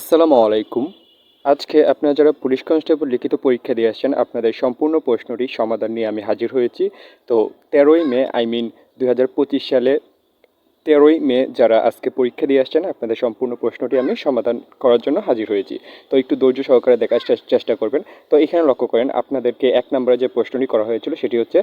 আসসালামু আলাইকুম। আজকে আপনারা যারা পুলিশ কনস্টেবল লিখিত পরীক্ষা দিয়ে আসছেন, আপনাদের সম্পূর্ণ প্রশ্নটি সমাধান নিয়ে আমি হাজির হয়েছি। তো তেরোই মে, আই মিন দু হাজার পঁচিশ সালে তেরোই মে যারা আজকে পরীক্ষা দিয়ে আসছেন, আপনাদের সম্পূর্ণ প্রশ্নটি আমি সমাধান করার জন্য হাজির হয়েছি। তো একটু ধৈর্য সহকারে দেখার চেষ্টা করবেন। তো এখানে লক্ষ্য করেন, আপনাদেরকে এক নম্বরে যে প্রশ্নটি করা হয়েছিল, সেটি হচ্ছে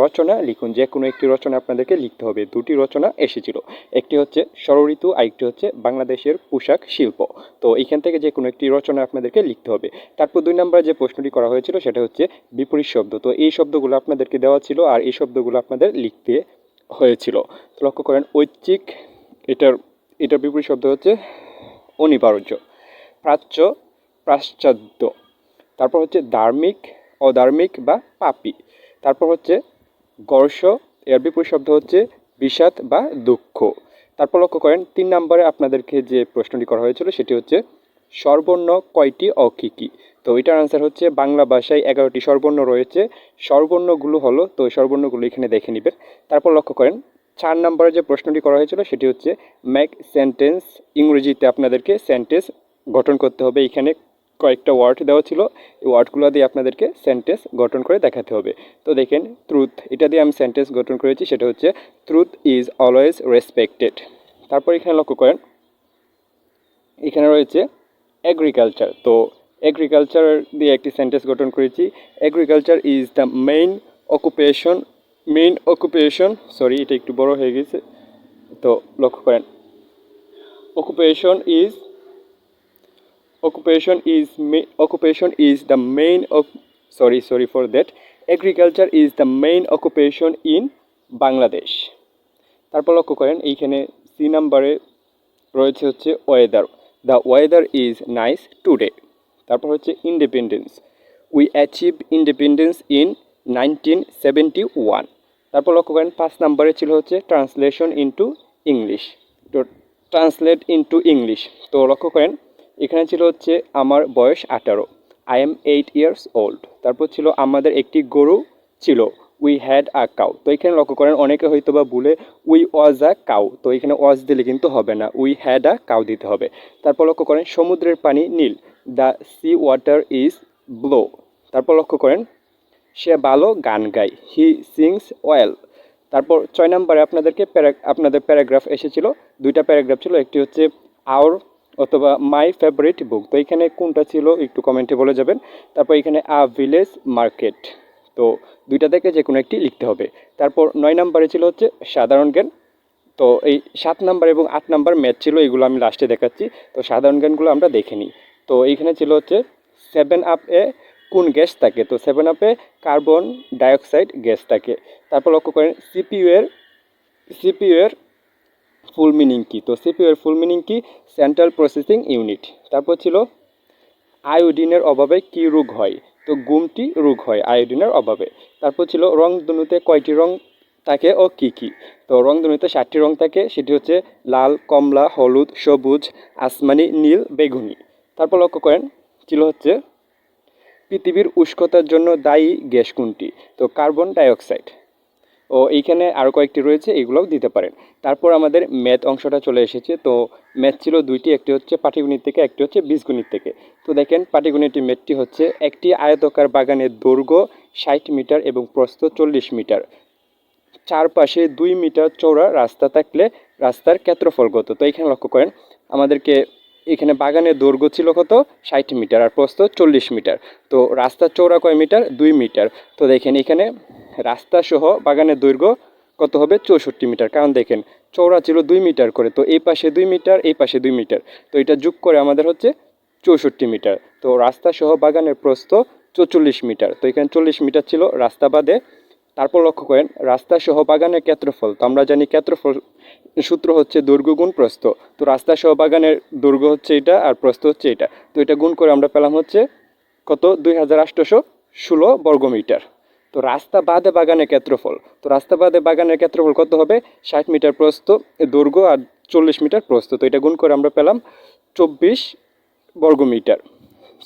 রচনা লিখুন। যে কোনো একটি রচনা আপনাদেরকে লিখতে হবে। দুটি রচনা এসেছিল। একটি হচ্ছে ষড়ঋতু আরেকটি হচ্ছে বাংলাদেশের পোশাক শিল্প। তো এখান থেকে যে কোনো একটি রচনা আপনাদেরকে লিখতে হবে। তারপর দুই নম্বরে যে প্রশ্নটি করা হয়েছিল, সেটা হচ্ছে বিপরীত শব্দ। তো এই শব্দগুলো আপনাদেরকে দেওয়া ছিল, আর এই শব্দগুলো আপনাদের লিখতে হয়েছিল। তো লক্ষ্য করেন, ঐচ্ছিক এটার এটার বিপরীত শব্দ হচ্ছে অনিবার্য, প্রাচ্য, পাশ্চাত্য। তারপর হচ্ছে ধার্মিক, অধার্মিক বা পাপী। তারপর হচ্ছে গর্ষ, এর বিপরীত শব্দ হচ্ছে বিষাদ বা দুঃখ। তারপর লক্ষ্য করেন, তিন নম্বরে আপনাদেরকে যে প্রশ্নটি করা হয়েছিল, সেটি হচ্ছে, সর্বর্ণ কয়টি ও তো এটার আনসার হচ্ছে বাংলা ভাষায় এগারোটি স্বরবর্ণ রয়েছে। স্বরবর্ণগুলো হলো, তো স্বরবর্ণগুলো এখানে দেখে নেবেন। তারপর লক্ষ্য করেন, চার নম্বরে যে প্রশ্নটি করা হয়েছিল সেটি হচ্ছে ম্যাক সেন্টেন্স ইংরেজিতে আপনাদেরকে সেন্টেন্স গঠন করতে হবে। এখানে কয়েকটা ওয়ার্ড দেওয়া ছিল, এই ওয়ার্ডগুলো দিয়ে আপনাদেরকে সেন্টেন্স গঠন করে দেখাতে হবে। তো দেখেন ট্রুথ এটা দিয়ে আমি সেন্টেন্স গঠন করেছি, সেটা হচ্ছে ট্রুথ ইজ অলওয়েজ রেসপেক্টেড তারপর এখানে লক্ষ্য করেন, এখানে রয়েছে অ্যাগ্রিকালচার তো এগ্রিকালচার দিয়ে একটি সেন্টেন্স গঠন করেছি। Agriculture is the main occupation main occupation sorry এটা একটু বড় হয়ে গেছে, তো লক্ষ্য করেন। Occupation is ma- occupation is the main of sorry sorry for that. Agriculture is the main occupation in Bangladesh তারপর লক্ষ্য করেন, এইখানে সি নাম্বারে রয়েছে হচ্ছে weather the weather is nice today তারপর হচ্ছে independence we achieve independence in nineteen seventy one তারপর লক্ষ্য করেন, পাঁচ নাম্বারে ছিল হচ্ছে ট্রান্সলেশন ইনটু ইংলিশ তো ট্রান্সলেট ইনটু ইংলিশ তো লক্ষ্য করেন, এখানে ছিল হচ্ছে আমার বয়স আঠারো। I am eight years old তারপর ছিল আমাদের একটি গরু ছিল। উই হ্যাড আ কাউ তো এখানে লক্ষ্য করেন, অনেকে হয়তো বা ভুলে উই ওয়াজ আ কাউ তো এখানে ওয়াজ দিলে কিন্তু হবে না। উই হ্যাড আ কাউ দিতে হবে। তারপর লক্ষ্য করেন, সমুদ্রের পানি নীল। The sea water is blue. তারপর লক্ষ্য করেন, সে ভালো গান গায়। He sings well. তারপর ছয় নম্বরে আপনাদেরকে প্যারা আপনাদের প্যারাগ্রাফ এসেছিল। দুইটা প্যারাগ্রাফ ছিল, একটি হচ্ছে আওর অথবা মাই ফেভারিট বুক। তো এখানে কোনটা ছিল একটু কমেন্টে বলে যাবেন। তারপর এখানে আ ভিলেজ মার্কেট। তো দুইটা থেকে যে কোনো একটি লিখতে হবে। তারপর নয় নম্বরে ছিল হচ্ছে সাধারণ জ্ঞান। তো এই সাত নাম্বার এবং আট নাম্বার ম্যাচ ছিল, এগুলো আমি লাস্টে দেখাচ্ছি। তো সাধারণ জ্ঞানগুলো আমরা দেখে নিই। তো এইখানে ছিল হচ্ছে সেভেন আপ এ কোন গ্যাস থাকে? তো সেভেন আপে কার্বন ডাইঅক্সাইড গ্যাস থাকে। তারপর লক্ষ্য করেন সিপিইউ এর এর ফুল মিনিং কি? তো সিপিইউ এর ফুল মিনিং কি? সেন্ট্রাল প্রসেসিং ইউনিট তারপর ছিল আয়োডিনের অভাবে কি রোগ হয়? তো গুমটি রোগ হয় আয়োডিনের অভাবে। তারপর ছিল রংধনুতে কয়টি রং থাকে ও কি কি? তো রংধনুতে ষাটটি রং থাকে, সেটি হচ্ছে লাল, কমলা, হলুদ, সবুজ, আসমানি, নীল, বেগুনি। তারপর লক্ষ্য করেন, ছিল হচ্ছে পৃথিবীর উষ্ণতার জন্য দায়ী গ্যাস কোনটি? তো কার্বন ডাইঅক্সাইড। ও এইখানে আরও কয়েকটি রয়েছে, এগুলোও দিতে পারেন। তারপর আমাদের ম্যাথ অংশটা চলে এসেছে, তো ম্যাথ ছিল দুইটি, একটি হচ্ছে পাটিগণিত থেকে, একটি হচ্ছে বীজগণিত থেকে। তো দেখেন পাটিগণিতের ম্যাথটি হচ্ছে একটি আয়তকার বাগানের দৈর্ঘ্য ষাট মিটার এবং প্রস্থ চল্লিশ মিটার। চারপাশে দুই মিটার চওড়া রাস্তা থাকলে রাস্তার ক্ষেত্রফল কত? তো এখানে লক্ষ্য করেন, আমাদেরকে এখানে বাগানের দৈর্ঘ্য ছিল কত? ষাট মিটার আর প্রস্থ চল্লিশ মিটার। তো রাস্তার চওড়া কয় মিটার? দুই মিটার। তো দেখেন এখানে রাস্তা সহ বাগানের দৈর্ঘ্য কত হবে? চৌষট্টি মিটার। কারণ দেখেন, চওড়া ছিল দুই মিটার করে। তো এই পাশে দুই মিটার, এই পাশে দুই মিটার। তো এটা যোগ করে আমাদের হচ্ছে চৌষট্টি মিটার। তো রাস্তা সহ বাগানের প্রস্থ চৌচল্লিশ মিটার। তো এখানে চল্লিশ মিটার ছিল রাস্তা বাদে তারপর লক্ষ্য করেন রাস্তা সহ বাগানের ক্ষেত্রফল, তো আমরা জানি ক্ষেত্রফল, সূত্র হচ্ছে দৈর্ঘ্য গুণ প্রস্থ, তো রাস্তা সহ বাগানের দৈর্ঘ্য হচ্ছে এটা আর প্রস্থ হচ্ছে এটা, তো এটা গুণ করে আমরা পেলাম হচ্ছে কত? দুই হাজার আটশোশো ষোলো বর্গমিটার তো রাস্তা বাদে বাগানের ক্ষেত্রফল, তো রাস্তা বাদে বাগানের ক্ষেত্রফল কত হবে? ষাট মিটার প্রস্থ দৈর্ঘ্য আর চল্লিশ মিটার প্রস্থ, তো এটা গুণ করে আমরা পেলাম চব্বিশ বর্গমিটার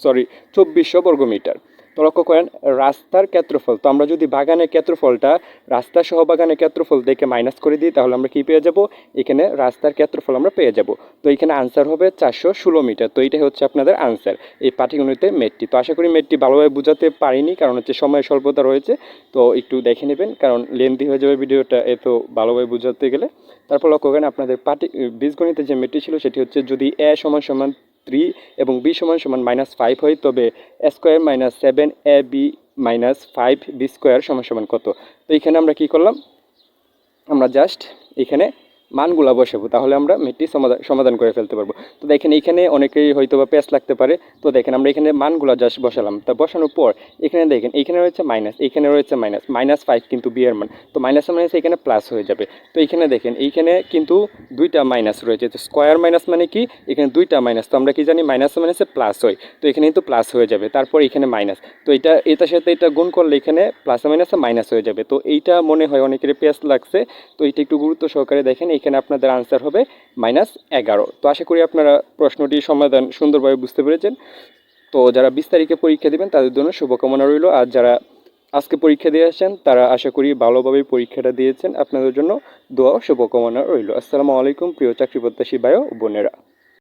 সরি চব্বিশশো বর্গমিটার তো লক্ষ্য করেন, রাস্তার ক্ষেত্রফল, তো আমরা যদি বাগানের ক্ষেত্রফলটা রাস্তা সহ বাগানের ক্ষেত্রফল দেখে মাইনাস করে দিই, তাহলে আমরা কি পেয়ে যাব? এখানে রাস্তার ক্ষেত্রফল আমরা পেয়ে যাব। তো এখানে আনসার হবে চারশো ষোলো মিটার তো এটাই হচ্ছে আপনাদের আনসার এই পাটিগণিতে মেটটি। তো আশা করি মেটটি ভালোভাবে বোঝাতে পারিনি, কারণ হচ্ছে সময় স্বল্পতা রয়েছে। তো একটু দেখে নেবেন, কারণ লেন্দি হয়ে যাবে ভিডিওটা এত ভালোভাবে বোঝাতে গেলে। তারপর লক্ষ্য করেন, আপনাদের পাটি, বীজগণিতের যে মেটটি ছিল, সেটি হচ্ছে যদি এ সমান সমান থ্রি এবং বি সমান সমান মাইনাস ফাইভ হয়, তবে square minus seven A B minus five B square সমান সমান কত? তো এখানে আমরা কি করলাম? আমরা জাস্ট এখানে মানগুলা বসাবো, তাহলে আমরা মেটটি সমাধান করে ফেলতে পারব। তো দেখেন এখানে অনেকেই হয়তো বা পেঁচ লাগতে পারে। তো দেখেন আমরা এখানে মানগুলা জাস্ট বসালাম। তা বসানোর পর এখানে দেখেন, এখানে রয়েছে মাইনাস এখানে রয়েছে মাইনাস মাইনাস ফাইভ কিন্তু বি এর মান। তো মাইনাস মাইনাস এখানে প্লাস হয়ে যাবে। তো এখানে দেখেন, এইখানে কিন্তু দুইটা মাইনাস রয়েছে। তো স্কোয়ার মাইনাস মানে কি? এখানে দুইটা মাইনাস তো আমরা কি জানি মাইনাস মাইনাসে প্লাস হয়। তো এখানে কিন্তু প্লাস হয়ে যাবে। তারপর এখানে মাইনাস তো এটা, এটার সাথে এটা গুণ করলে এখানে প্লাস মাইনাসে মাইনাস হয়ে যাবে। তো এইটা মনে হয় অনেকের পেঁচ লাগছে। তো এটা একটু গুরুত্ব সহকারে দেখেন এখানে আপনাদের আনসার হবে মাইনাস এগারো। তো আশা করি আপনারা প্রশ্নটি সমাধান সুন্দরভাবে বুঝতে পেরেছেন। তো যারা বিশ তারিখে পরীক্ষা দেবেন, তাদের জন্য শুভকামনা রইল। আর যারা আজকে পরীক্ষা দিয়ে আসছেন, তারা আশা করি ভালোভাবে পরীক্ষাটা দিয়েছেন। আপনাদের জন্য দোয়া শুভকামনা রইল। আসসালামু আলাইকুম, প্রিয় চাকরি প্রত্যাশী বায়ো বোনেরা।